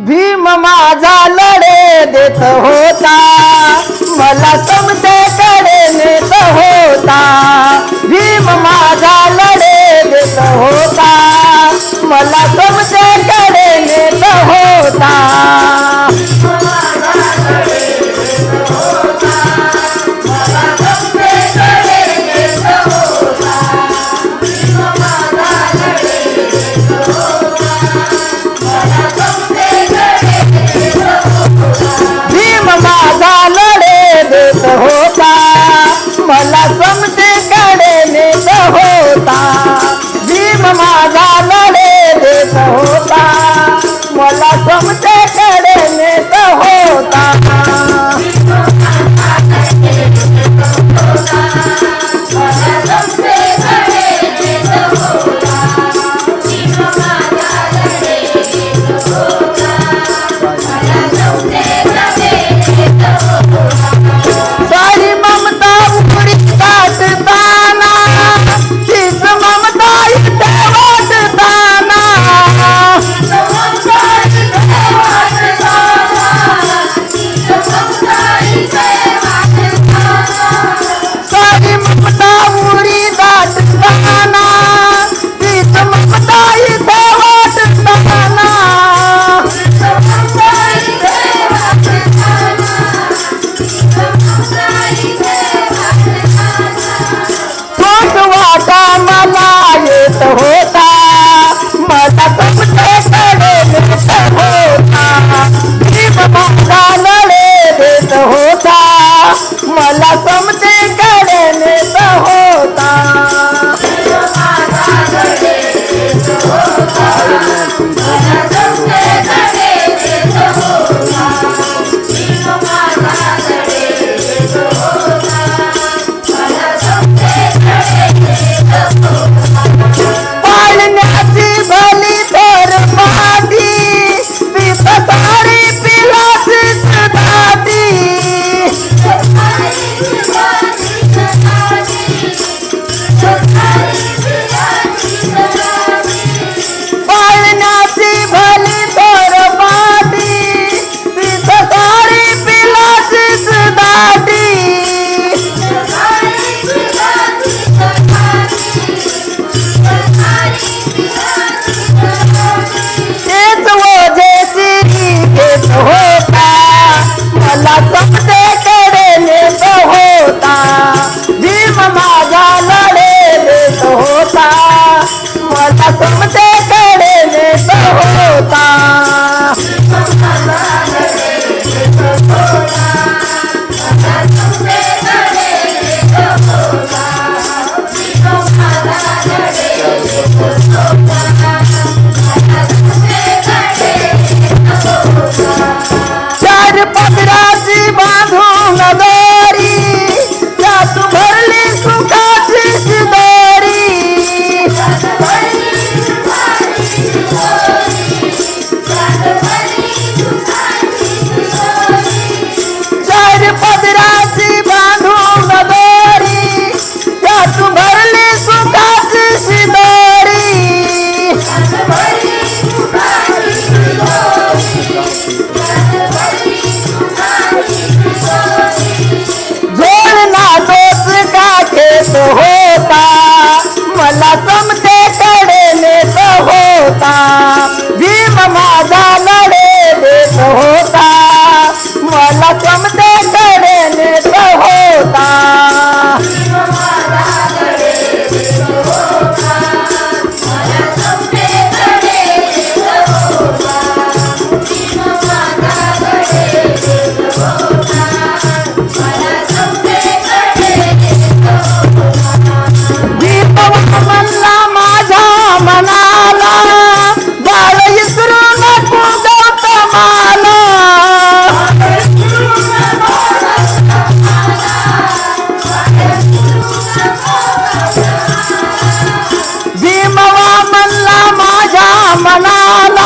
भीम माझा लढे देत होता. मला समते कडे नेत होता. கடனு தகோ तुमच्याकडे नेता होता. la la la